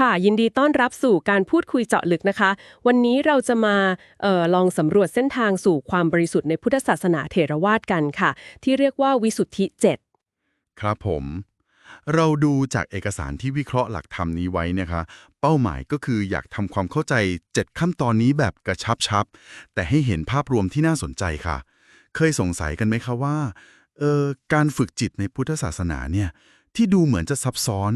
ค่ะ ยินดีต้อนรับสู่การพูดคุยเจาะลึกนะคะ วันนี้เราจะมาออลองสำรวจเส้นทางสู่ความบริสุทธิ์ในพุทธศาสนาเถรวาทกันค่ะ ที่เรียกว่าวิสุทธิเจ็ดครับผม เราดูจากเอกสารที่วิเคราะห์หลักธรรมนี้ไว้นะคะ เป้าหมายก็คืออยากทำความเข้าใจ 7 ขั้นตอนนี้แบบกระชับชับ แต่ให้เห็นภาพรวมที่น่าสนใจค่ะ เคยสงสัยกันไหมคะว่าเออการฝึกจิตในพุทธศาสนาเนี่ย ที่ดูเหมือนจะซับซ้อน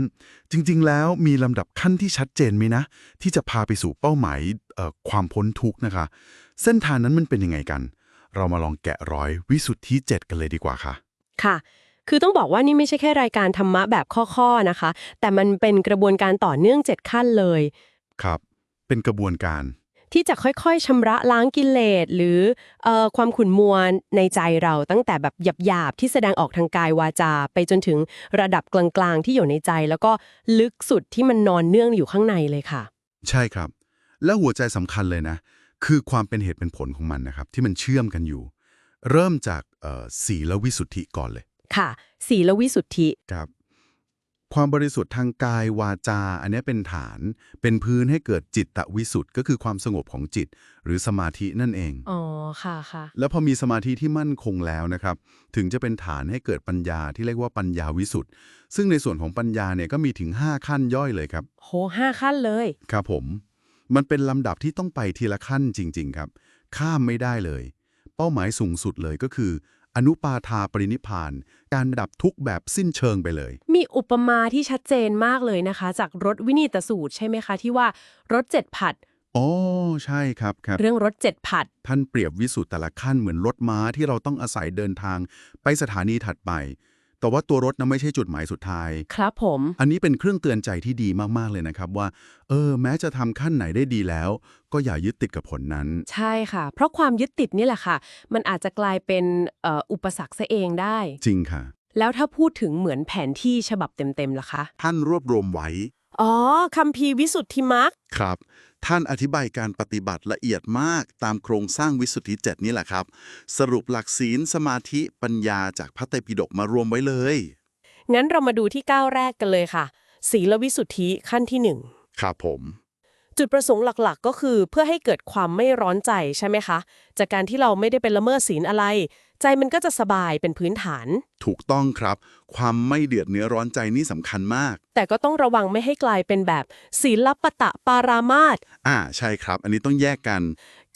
จริง ๆ แล้วมีลำดับขั้นที่ชัดเจนไหมนะ ที่จะพาไปสู่เป้าหมายเอ่อความพ้นทุกข์นะคะ เส้นทางนั้นมันเป็นยังไงกัน เรามาลองแกะรอยวิสุทธิเจ็ดกันเลยดีกว่าค่ะ ค่ะ คือต้องบอกว่านี่ไม่ใช่แค่รายการธรรมะแบบข้อๆนะคะ แต่มันเป็นกระบวนการต่อเนื่อง 7 ขั้นเลย ครับ เป็นกระบวนการ ที่จะค่อยๆชำระล้างกิเลสหรือเออความขุ่นมัวในใจเราตั้งแต่แบบหยาบๆที่แสดงออกทางกายวาจา ไปจนถึงระดับกลางๆ ที่อยู่ในใจ แล้วก็ลึกสุดที่มันนอนเนื่องอยู่ข้างในเลยค่ะ ใช่ครับ แล้วหัวใจสำคัญเลยนะ คือความเป็นเหตุเป็นผลของมันนะครับที่มันเชื่อมกันอยู่ เริ่มจากเอ่อศีลวิสุทธิก่อนเลยค่ะ ศีลวิสุทธิ ครับความบริสุทธิ์ทางกายวาจา อันนี้เป็นฐาน เป็นพื้นให้เกิดจิตตวิสุทธิ์ก็คือความสงบของจิต หรือสมาธินั่นเอง อ๋อ ค่ะค่ะ แล้วพอมีสมาธิที่มั่นคงแล้วนะครับ ถึงจะเป็นฐานให้เกิดปัญญาที่เรียกว่าปัญญาวิสุทธิ์ซึ่งในส่วนของปัญญาเนี่ยก็มีถึง 5 ขั้นย่อยเลยครับ โหห้าขั้นเลย ครับผม มันเป็นลำดับที่ต้องไปทีละขั้นจริง ๆ ครับ ข้ามไม่ได้เลย เป้าหมายสูงสุดเลยก็คือ อนุปาทาปรินิพพาน การดับทุกข์แบบสิ้นเชิงไปเลย มีอุปมาที่ชัดเจนมากเลยนะคะ จากรถวินีตสูตรใช่ไหมคะ ที่ว่ารถเจ็ดผัด อ๋อ ใช่ครับครับ เรื่องรถเจ็ดผัด ท่านเปรียบวิสุทธ์แต่ละขั้นเหมือนรถม้าที่เราต้องอาศัยเดินทางไปสถานีถัดไป แต่ว่าตัวรถนั้นไม่ใช่จุดหมายสุดท้าย ครับผม อันนี้เป็นเครื่องเตือนใจที่ดีมากๆเลยนะครับว่า เออ แม้จะทำขั้นไหนได้ดีแล้ว ก็อย่ายึดติดกับผลนั้น ใช่ค่ะ เพราะความยึดติดนี่แหละค่ะ มันอาจจะกลายเป็นเอ่ออุปสรรคซะเองได้ จริงค่ะ แล้วถ้าพูดถึงเหมือนแผนที่ฉบับเต็มๆล่ะคะ ท่านรวบรวมไว้ อ๋อคัมภีร์วิสุทธิมรรคครับ ท่านอธิบายการปฏิบัติละเอียดมากตามโครงสร้างวิสุทธิเจ็ดนี่แหละครับ สรุปหลักศีลสมาธิปัญญาจากพระไตรปิฎกมารวมไว้เลย งั้นเรามาดูที่ก้าวแรกกันเลยค่ะ ศีลวิสุทธิขั้นที่หนึ่งครับผม จุดประสงค์หลักๆ ก็คือเพื่อให้เกิดความไม่ร้อนใจใช่ไหมคะ จากการที่เราไม่ได้เป็นละเมิดศีลอะไร ใจมันก็จะสบายเป็นพื้นฐาน ถูกต้องครับ ความไม่เดือดเนื้อร้อนใจนี่สำคัญมาก แต่ก็ต้องระวังไม่ให้กลายเป็นแบบศีลปตะปารามาสอ่าใช่ครับ อันนี้ต้องแยกกัน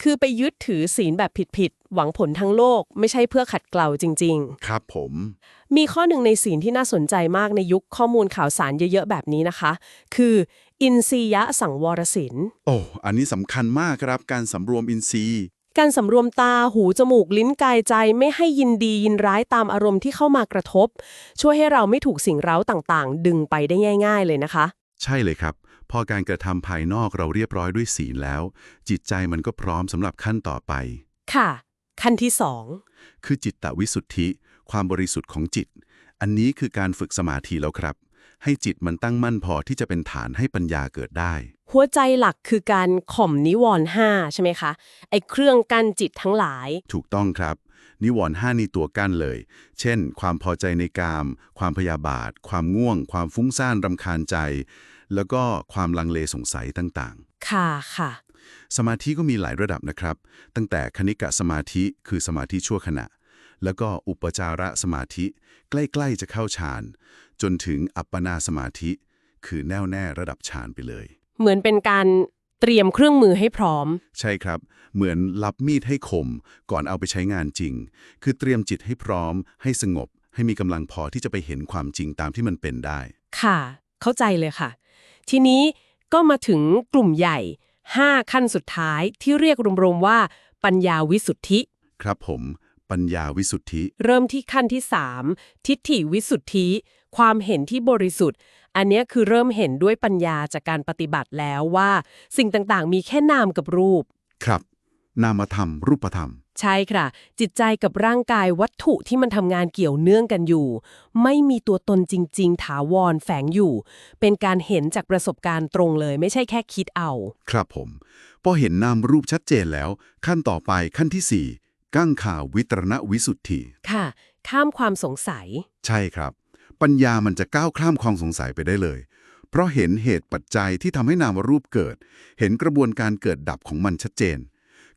คือไปยึดถือศีลแบบผิดๆหวังผลทั้งโลก ไม่ใช่เพื่อขัดเกลาจริงครับผมๆมีข้อหนึ่งในศีลที่น่าสนใจมากในยุคข้อมูลข่าวสารเยอะๆแบบนี้นะคะ คืออินทรียะสังวรศีลโอ้อันนี้สำคัญมากครับการสำรวมอินทรีย์ การสำรวมตาหูจมูกลิ้นกายใจไม่ให้ยินดียินร้ายตามอารมณ์ที่เข้ามากระทบ ช่วยให้เราไม่ถูกสิ่งเร้าต่างๆ ดึงไปได้ง่าย ๆ เลยนะคะ ใช่เลยครับ พอการกระทำภายนอกเราเรียบร้อยด้วยศีลแล้ว จิตใจมันก็พร้อมสำหรับขั้นต่อไป ค่ะ ขั้นที่สองคือจิตตวิสุทธิ ความบริสุทธิ์ของจิต อันนี้คือการฝึกสมาธิแล้วครับ ให้จิตมันตั้งมั่นพอที่จะเป็นฐานให้ปัญญาเกิดได้ หัวใจหลักคือการข่มนิวรณ์ห้าใช่ไหมคะ ไอ้เครื่องกั้นจิตทั้งหลาย ถูกต้องครับ นิวรณ์ห้านี่ตัวกั้นเลย เช่น ความพอใจในกาม ความพยาบาท ความง่วง ความฟุ้งซ่านรำคาญใจ แล้วก็ความลังเลสงสัยต่างค่ะค่ะๆสมาธิก็มีหลายระดับนะครับ ตั้งแต่คณิกะสมาธิคือสมาธิชั่วขณะ แล้วก็อุปจาระสมาธิ ใกล้ๆจะเข้าฌาน จนถึงอัปปนาสมาธิ คือแน่วแน่ระดับฌานไปเลย เหมือนเป็นการเตรียมเครื่องมือให้พร้อม ใช่ครับ เหมือนรับมีดให้คม ก่อนเอาไปใช้งานจริง คือเตรียมจิตให้พร้อม ให้สงบ ให้มีกำลังพอที่จะไปเห็นความจริงตามที่มันเป็นได้ ค่ะ เข้าใจเลยค่ะ ทีนี้ก็มาถึงกลุ่มใหญ่ 5 ขั้นสุดท้ายที่เรียกรวมๆว่า ปัญญาวิสุทธิ ครับผม ปัญญาวิสุทธิ เริ่มที่ขั้นที่3ทิฏฐิวิสุทธิ ความเห็นที่บริสุทธิ์ อันเนี้ยคือเริ่มเห็นด้วยปัญญาจากการปฏิบัติแล้วว่า สิ่งต่างๆ มีแค่นามกับรูป ครับ นามธรรม รูปธรรม ใช่ค่ะ จิตใจกับร่างกายวัตถุที่มันทำงานเกี่ยวเนื่องกันอยู่ ไม่มีตัวตนจริง ๆ ถาวรแฝงอยู่ เป็นการเห็นจากประสบการณ์ตรงเลย ไม่ใช่แค่คิดเอา ครับผม พอเห็นนามรูปชัดเจนแล้ว ขั้นต่อไปขั้นที่4 กั้งข่าววิตรณวิสุทธิค่ะ ข้ามความสงสัย ใช่ครับ ปัญญามันจะก้าวข้ามความสงสัยไปได้เลย เพราะเห็นเหตุปัจจัยที่ทำให้นามรูปเกิด เห็นกระบวนการเกิดดับของมันชัดเจน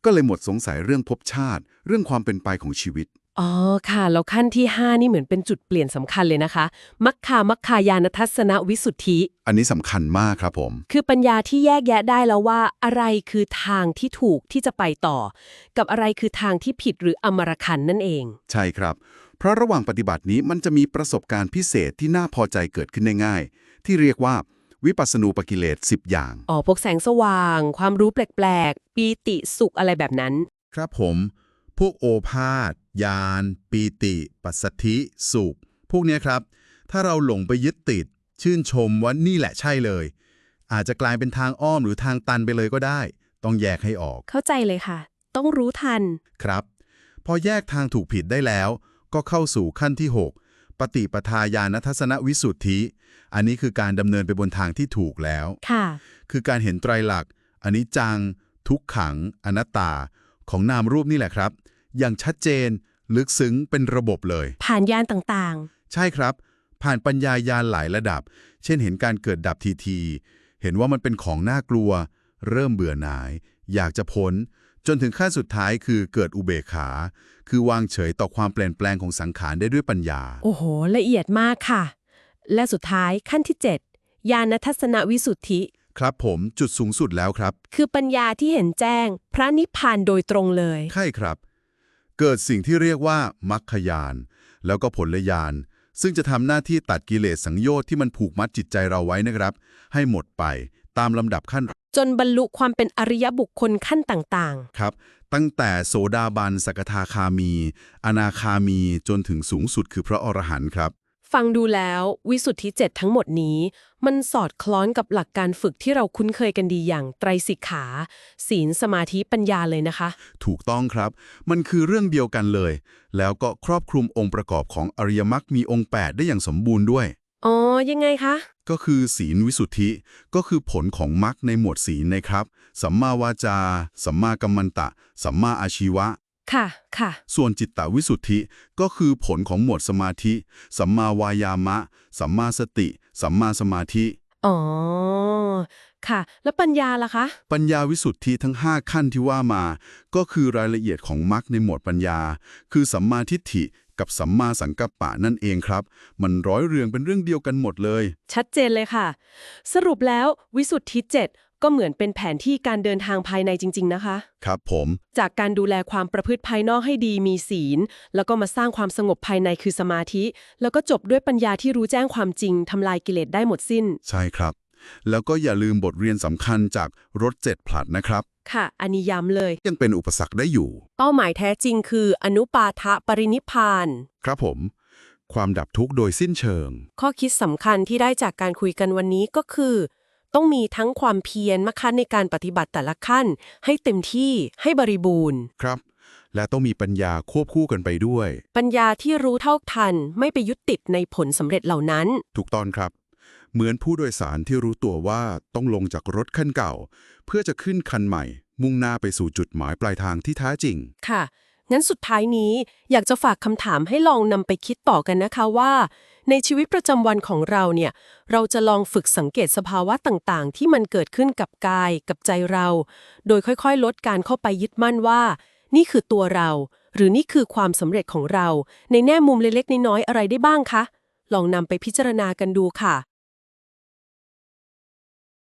ก็เลยหมดสงสัยเรื่องภพชาติ เรื่องความเป็นไปของชีวิต อ๋อค่ะ แล้วขั้นที่ 5 นี่เหมือนเป็นจุดเปลี่ยนสำคัญเลยนะคะ มัคคามัคคายานทัศนวิสุทธิ อันนี้สำคัญมากครับผม คือปัญญาที่แยกแยะได้แล้วว่า อะไรคือทางที่ถูกที่จะไปต่อ กับอะไรคือทางที่ผิดหรืออมรคันนั่นเอง ใช่ครับ เพราะระหว่างปฏิบัตินี้มันจะมีประสบการณ์พิเศษที่น่าพอใจเกิดขึ้นได้ง่าย ที่เรียกว่าวิปัสสนูปกิเลส10 อย่าง อ๋อพวกแสงสว่าง ความรู้แปลกๆ ปีติสุขอะไรแบบนั้น ครับผม พวกโอภาษ ยาน ปีติ ปัสสธิสุข พวกเนี้ยครับ ถ้าเราหลงไปยึดติด ชื่นชมว่านี่แหละใช่เลย อาจจะกลายเป็นทางอ้อมหรือทางตันไปเลยก็ได้ ต้องแยกให้ออก เข้าใจเลยค่ะ ต้องรู้ทัน ครับ พอแยกทางถูกผิดได้แล้ว ก็เข้าสู่ขั้นที่ 6 ปฏิปทาญาณทัศนวิสุทธิ อันนี้คือการดำเนินไปบนทางที่ถูกแล้ว ค่ะ คือการเห็นไตรลักษณ์อนิจจัง ทุกขัง อนัตตา ของนามรูปนี่แหละครับ อย่างชัดเจน ลึกซึ้งเป็นระบบเลย ผ่านยานต่างใช่ครับ ผ่านปัญญายาณหลายระดับ เช่นเห็นการเกิดดับทีทีเห็นว่ามันเป็นของน่ากลัว เริ่มเบื่อหน่าย อยากจะพ้น จนถึงขั้นสุดท้ายคือเกิดอุเบกขา คือวางเฉยต่อความเปลี่ยนแปลงของสังขารได้ด้วยปัญญาๆโอ้โห ละเอียดมากค่ะ และสุดท้ายขั้นที่ 7 ญาณทัศนวิสุทธิ ครับผมจุดสูงสุดแล้วครับ คือปัญญาที่เห็นแจ้ง พระนิพพานโดยตรงเลย ใช่ครับ เกิดสิ่งที่เรียกว่ามัคคยาน แล้วก็ผลยาน ซึ่งจะทำหน้าที่ตัดกิเลสสังโยชน์ที่มันผูกมัดจิตใจเราไว้นะครับ ให้หมดไปตามลำดับขั้น จนบรรลุความเป็นอริยบุคคลขั้นต่างครับ ตั้งแต่โสดาบันสกทาคามี อนาคามีจนถึงสูงสุดคือพระอรหันต์ครับๆ ฟังดูแล้ววิสุทธิเจ็ดทั้งหมดนี้ มันสอดคล้องกับหลักการฝึกที่เราคุ้นเคยกันดีอย่างไตรสิกขา ศีลสมาธิปัญญาเลยนะคะ ถูกต้องครับ มันคือเรื่องเดียวกันเลย แล้วก็ครอบคลุมองค์ประกอบของอริยมรรคมีองค์ 8 ได้อย่างสมบูรณ์ด้วย อ๋อ ยังไงคะ ก็คือศีลวิสุทธิ ก็คือผลของมรรคในหมวดศีลนะครับ สัมมาวาจา สัมมากัมมันตะ สัมมาอาชีวะ ค่ะค่ะ ส่วนจิตตวิสุทธิก็คือผลของหมวดสมาธิ สัมมาวายามะ สัมมาสติ สัมมาสมาธิ อ๋อ ค่ะ แล้วปัญญาล่ะคะ ปัญญาวิสุทธิทั้ง 5 ขั้นที่ว่ามา ก็คือรายละเอียดของมรรคในหมวดปัญญา คือสัมมาทิฏฐิกับสัมมาสังกัปปะนั่นเองครับ มันร้อยเรียงเป็นเรื่องเดียวกันหมดเลย ชัดเจนเลยค่ะ สรุปแล้ววิสุทธิเจ็ด ก็เหมือนเป็นแผนที่การเดินทางภายในจริง ๆ นะคะ ครับผม จากการดูแลความประพฤติภายนอกให้ดีมีศีล แล้วก็มาสร้างความสงบภายในคือสมาธิ แล้วก็จบด้วยปัญญาที่รู้แจ้งความจริงทำลายกิเลสได้หมดสิ้น ใช่ครับ แล้วก็อย่าลืมบทเรียนสำคัญจากรถเจ็ดผลัดนะครับ ค่ะอันนี้ย้ำเลย ยังเป็นอุปสรรคได้อยู่ เป้าหมายแท้จริงคืออนุปาทะปรินิพพาน ครับผม ความดับทุกข์โดยสิ้นเชิง ข้อคิดสำคัญที่ได้จากการคุยกันวันนี้ก็คือ ต้องมีทั้งความเพียรนะคะในการปฏิบัติแต่ละขั้น ให้เต็มที่ให้บริบูรณ์ ครับ และต้องมีปัญญาควบคู่กันไปด้วย ปัญญาที่รู้เท่าทันไม่ไปยึดติดในผลสำเร็จเหล่านั้น ถูกต้องครับ เหมือนผู้โดยสารที่รู้ตัวว่าต้องลงจากรถคันเก่า เพื่อจะขึ้นคันใหม่ มุ่งหน้าไปสู่จุดหมายปลายทางที่แท้จริง ค่ะ งั้นสุดท้ายนี้อยากจะฝากคำถามให้ลองนำไปคิดต่อกันนะคะว่า ในชีวิตประจำวันของเราเนี่ย เราจะลองฝึกสังเกตสภาวะต่างๆ ที่มันเกิดขึ้นกับกายกับใจเรา โดยค่อยๆ ลดการเข้าไปยึดมั่นว่า นี่คือตัวเรา หรือนี่คือความสำเร็จของเรา ในแง่มุมเล็กๆน้อยๆอะไรได้บ้างคะ ลองนำไปพิจารณากันดูค่ะ